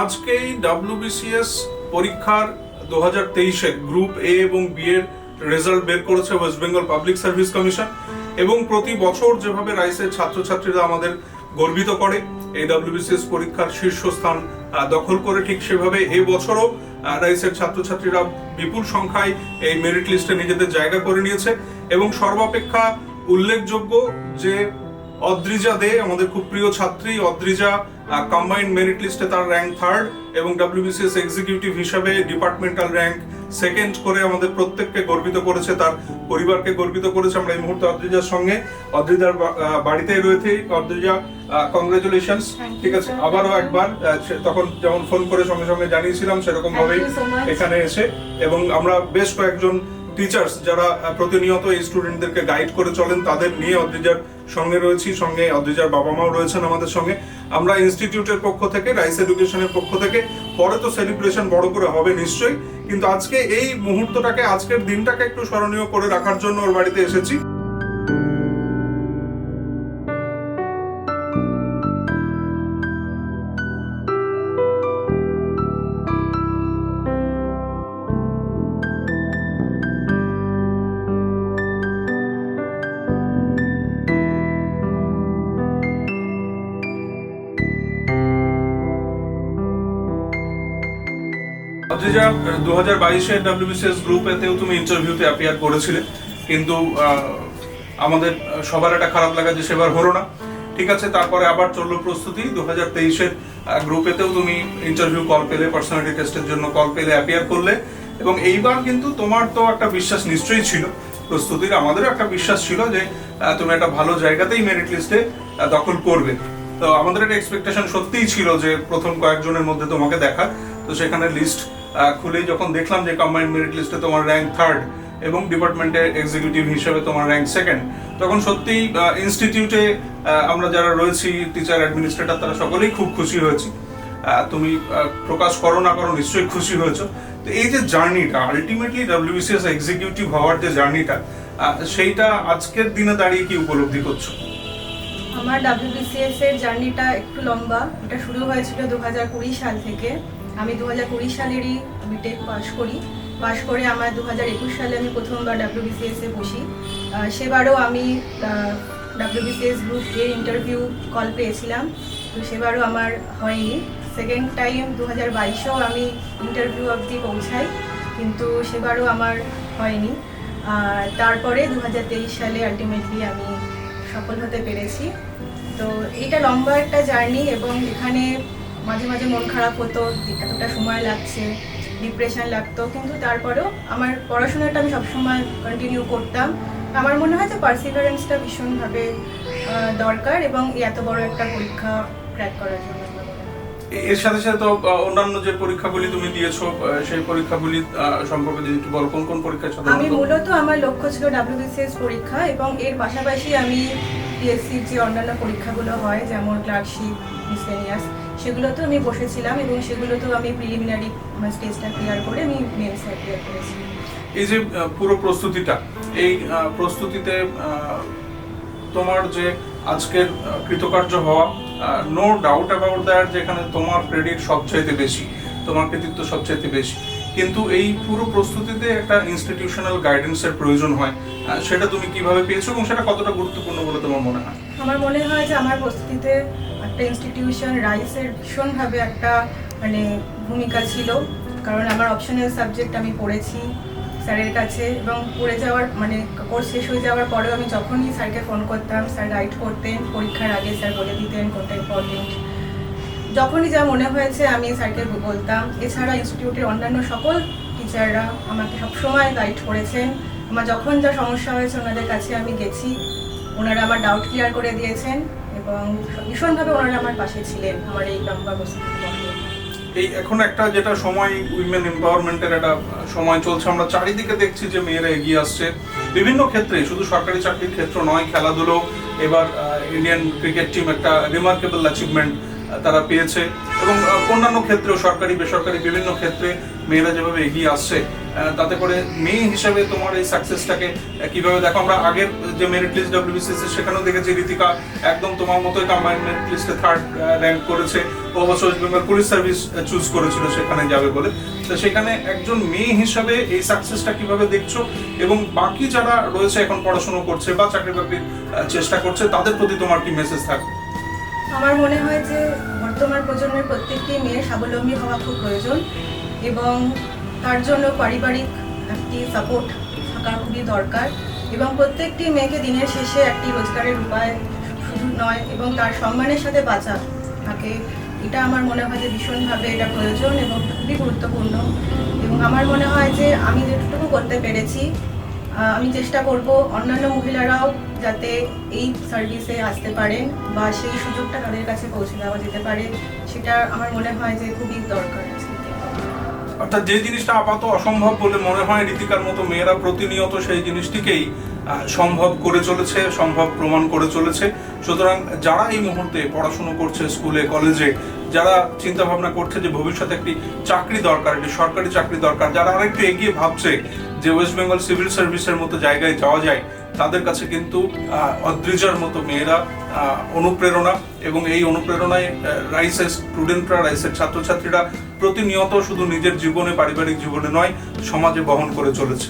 আজকেই ডাব্লিউবিসিএস পরীক্ষার দু হাজার তেইশে গ্রুপ এ এবং বি এর রেজাল্ট বের করেছে West Bengal Public Service Commission এবং প্রতি বছর যেভাবে রাইসের ছাত্রছাত্রীরা আমাদের গর্বিত করে, এই ডাব্লিউবিসিএস পরীক্ষার শীর্ষস্থান দখল করে ঠিক সেভাবে এই বছরও রাইসের ছাত্রছাত্রীরা বিপুল সংখ্যায় এই মেরিট লিস্টে নিজেদের জায়গা করে নিয়েছে এবং সর্বাপেক্ষা উল্লেখযোগ্য যে অদ্রিজা দে আমাদের খুব প্রিয় ছাত্রী অদ্রিজা কম্বাইন্ড মেরিট লিস্টে তার র্যাঙ্ক থার্ড এবং ডাব্লিউবিসিএস এক্সিকিউটিভ হিসাবে ডিপার্টমেন্টাল র্যাঙ্ক সেকেন্ড করে আমাদের প্রত্যেককে গর্বিত করেছে তার পরিবারকে গর্বিত করেছে। আমরা এই মুহূর্তে অদ্রিজার সঙ্গে অদ্রিজার বাড়িতে রয়েছে। অদ্রিজা কংগ্রেচুলেশনস ঠিক আছে? আবারও একবার তখন যেমন ফোন করে সঙ্গে সঙ্গে জানিয়েছিলাম সেরকম ভাবেই. এখানে এসে এবং আমরা বেশ কয়েকজন টিচার্স যারা প্রতিনিয়ত এই স্টুডেন্টদেরকে গাইড করে চলেন, তাদের নিয়ে অদ্রিজার সঙ্গে রয়েছি, সঙ্গে অদ্রিজার বাবা মাও রয়েছেন আমাদের সঙ্গে। আমরা ইনস্টিটিউটের পক্ষ থেকে রাইস এডুকেশনের পক্ষ থেকে, পরে তো সেলিব্রেশন বড় করে হবে নিশ্চয়ই, কিন্তু আজকে এই মুহূর্তটাকে, আজকের দিনটাকে একটু স্মরণীয় করে রাখার জন্য ওর বাড়িতে এসেছি। অদ্রিজা দু হাজার বাইশে ডাব্লিউবিসিএস গ্রুপেতেও তুমি ইন্টারভিউতে অ্যাপিয়ার করেছিলে। কিন্তু আমাদের সবার খারাপ লাগা যে সেবার হলো না। ঠিক আছে, তারপরে আবার চলল প্রস্তুতি। দু হাজার তেইশের গ্রুপেতেও তুমি ইন্টারভিউ কল পেলে পার্সোনালিটি টেস্টের জন্য কল পেলে অ্যাপিয়ার করলে। এবং এইবার কিন্তু তোমার তো একটা বিশ্বাস নিশ্চয়ই ছিল। প্রস্তুতির আমাদেরও একটা বিশ্বাস ছিল যে তুমি একটা ভালো জায়গাতেই মেরিট লিস্টে দখল করবে। তো আমাদের একটা এক্সপেকটেশন সত্যিই ছিল যে, প্রথম কয়েকজনের মধ্যে তোমাকে দেখা। তো সেখানে লিস্ট খুলেই যখন দেখলাম যে কম্বাইন্ড মেরিট লিস্টে তোমার র্যাঙ্ক থার্ড এবং ডিপার্টমেন্টের এক্সিকিউটিভ হিসেবে তোমার র্যাঙ্ক সেকেন্ড তখন সত্যিই ইনস্টিটিউটে আমরা যারা রয়েছি টিচার অ্যাডমিনিস্ট্রেটর তারা সকলেই খুব খুশি হয়েছি। তুমি প্রকাশ করো না করো নিশ্চয়ই খুশি হয়েছো। তো এই যে জার্নিটা আলটিমেটলি ডাব্লিউবিসিএস এক্সিকিউটিভ হওয়ার যে জার্নিটা সেইটা আজকের দিনে দাঁড়িয়ে কি উপলব্ধি করছ? আমার ডাব্লিউবিসিএস এর জার্নিটা একটু লম্বা। এটা শুরু হয়েছিল দু হাজার কুড়ি সাল থেকে। আমি দু হাজার কুড়ি সালেরই বিটেক পাশ করি। পাশ করে আমার দু হাজার একুশ সালে আমি প্রথমবার ডাব্লিউবিসিএস বসি। সেবারও আমি ডাব্লিউবিসিএস গ্রুপ এর ইন্টারভিউ কল পেয়েছিলাম। তো সেবারও আমার হয়নি। সেকেন্ড টাইম দু হাজার বাইশেও আমি ইন্টারভিউ অবধি পৌঁছাই, কিন্তু সেবারও আমার হয়নি। তারপরে দু হাজার তেইশ সালে আলটিমেটলি আমি সফল হতে পেরেছি। তো এটা লম্বা একটা জার্নি এবং এখানে মাঝে মাঝে মন খারাপ হতো এতটা সময় লাগছে ডিপ্রেশন লাগতো কিন্তু তারপরেও আমার পড়াশোনাটা আমি সবসময় কন্টিনিউ করতাম। আমার মনে হয় যে পার্সিভারেন্সটা ভীষণভাবে দরকার এবং এত বড় একটা পরীক্ষা ক্র্যাক করার জন্য এর সাথে সাথে তো অন্যান্য যে পরীক্ষাগুলি তুমি দিয়েছ সেই পরীক্ষাগুলি সম্পর্কে যদি একটু বলো কোন কোন পরীক্ষা আমি মূলত আমার লক্ষ্য ছিল ডাব্লিউবিসিএস পরীক্ষা এবং এর পাশাপাশি আমি পিএসসির যে অন্যান্য পরীক্ষাগুলো হয় যেমন ক্লার্কশিপ মিসলেনিয়াস সেগুলোতেও আমি বসেছিলাম এবং সেগুলোতেও আমি প্রিলিমিনারি স্টেজটা ক্লিয়ার করে আমি মেন্সটা ক্লিয়ার করেছি। এই যে পুরো প্রস্তুতিটা এই প্রস্তুতিতে তোমার যে আজকের কৃতকার্য হওয়া নো ডাউট অ্যাবাউট দ্যাট যেখানে তোমার ক্রেডিট সবচাইতে বেশি তোমার কৃতিত্ব সবচাইতে বেশি। কিন্তু এই পুরো প্রস্তুতিতে একটা ইনস্টিটিউশনাল গাইডেন্সের প্রয়োজন হয় সেটা তুমি কীভাবে পেয়েছ এবং সেটা কতটা গুরুত্বপূর্ণ বলে তোমার মনে হয়? আমার মনে হয় যে আমার প্রস্তুতিতে একটা ইনস্টিটিউশন রাইসের ভীষণভাবে একটা মানে ভূমিকা ছিল। কারণ আমার অপশনাল সাবজেক্ট আমি পড়েছি স্যারের কাছে এবং পড়ে যাওয়ার মানে কোর্স শেষ হয়ে যাওয়ার পরেও আমি যখনই স্যারকে ফোন করতাম, স্যার গাইড করতেন, পরীক্ষার আগে স্যার বলে দিতেন কোনটা ইম্পর্টেন্ট যখনই যা মনে হয়েছে আমি স্যারকে বলতাম। এছাড়া ইনস্টিটিউটের অন্যান্য সকল টিচাররা আমাকে সবসময় গাইড করেছেন। আমার যখন যা সমস্যা হয়েছে ওনাদের কাছে আমি গেছি। ওনারা আমার ডাউট ক্লিয়ার করে দিয়েছেন। এবং ভীষণভাবে ওনারা আমার পাশে ছিলেন, আমার এই লম্বা এই এখন একটা যেটা সময় উইমেন এম্পাওয়ারমেন্টের একটা সময় চলছে, আমরা চারিদিকে দেখছি যে মেয়েরা এগিয়ে আসছে। বিভিন্ন ক্ষেত্রে, শুধু সরকারি চাকরির ক্ষেত্র নয়, খেলাধুলো, এবার ইন্ডিয়ান ক্রিকেট টিম একটা রিমার্কেবল অ্যাচিভমেন্ট তারা পেয়েছে। এবং অন্যান্য ক্ষেত্রেও সরকারি, বেসরকারি বিভিন্ন ক্ষেত্রে মেয়েরা যেভাবে এগিয়ে আসছে তাতে করে মেয়ে হিসাবে তোমার এই সাকসেসটাকে কীভাবে দেখো, আমরা আগের যে মেরিট লিস্ট ডব্লিউবিসিএস সেখানেও দেখেছি ঋতিকা একদম তোমার মতোই কম্বাইন্ড মেরিট লিস্টে থার্ড র্যাঙ্ক করেছে। ও West Bengal Police Service choose করেছিল সেখানে যাবে বলে। তো সেখানে একজন মেয়ে হিসাবে এই সাকসেসটা কীভাবে দেখছ? এবং বাকি যারা রয়েছে এখন পড়াশোনা করছে বা চাকরি বাকরির চেষ্টা করছে, তাদের প্রতি তোমার কি মেসেজ থাকবে? আমার মনে হয় যে বর্তমান প্রজন্মের প্রত্যেকটি মেয়ের স্বাবলম্বী হওয়া খুব প্রয়োজন এবং তার জন্য পারিবারিক একটি সাপোর্ট থাকা খুবই দরকার এবং প্রত্যেকটি মেয়েকে দিনের শেষে একটি রোজগারের উপায় শুধু নয় এবং তার সম্মানের সাথে বাঁচা তাকে এটা আমার মনে হয় যে ভীষণভাবে এটা প্রয়োজন এবং খুবই গুরুত্বপূর্ণ এবং আমার মনে হয় যে আমি যেটুকু করতে পেরেছি আমি চেষ্টা করব অন্যান্য মহিলারাও যাতে এই সার্ভিসে আসতে পারেন বা সেই সুযোগটা তাদের কাছে পৌঁছে দেওয়া যেতে পারে, সেটা আমার মনে হয় যে খুবই দরকার আছে। অর্থাৎ যে জিনিসটা আপাত অসম্ভব বলে মনে হয় রীতিকার মতো মেয়েরা প্রতিনিয়ত সেই জিনিসটিকেই সম্ভব করে চলেছে, সম্ভব প্রমাণ করে চলেছে। সুতরাং যারা এই মুহূর্তে পড়াশুনো করছে স্কুলে, কলেজে, যারা চিন্তা ভাবনা করছে যে ভবিষ্যতে একটি চাকরি দরকার, একটি সরকারি চাকরি দরকার, যারা আরেকটু এগিয়ে ভাবছে যে ওয়েস্ট বেঙ্গল সিভিল সার্ভিসের মতো জায়গায় যাওয়া যায় তাদের কাছে কিন্তু অদ্রিজার মতো মেয়েরা অনুপ্রেরণা এবং এই অনুপ্রেরণায় রাইসের স্টুডেন্টরা, রাইসের ছাত্রছাত্রীরা প্রতিনিয়ত শুধু নিজের জীবনে, পারিবারিক জীবনে নয়, সমাজে বহন করে চলেছে।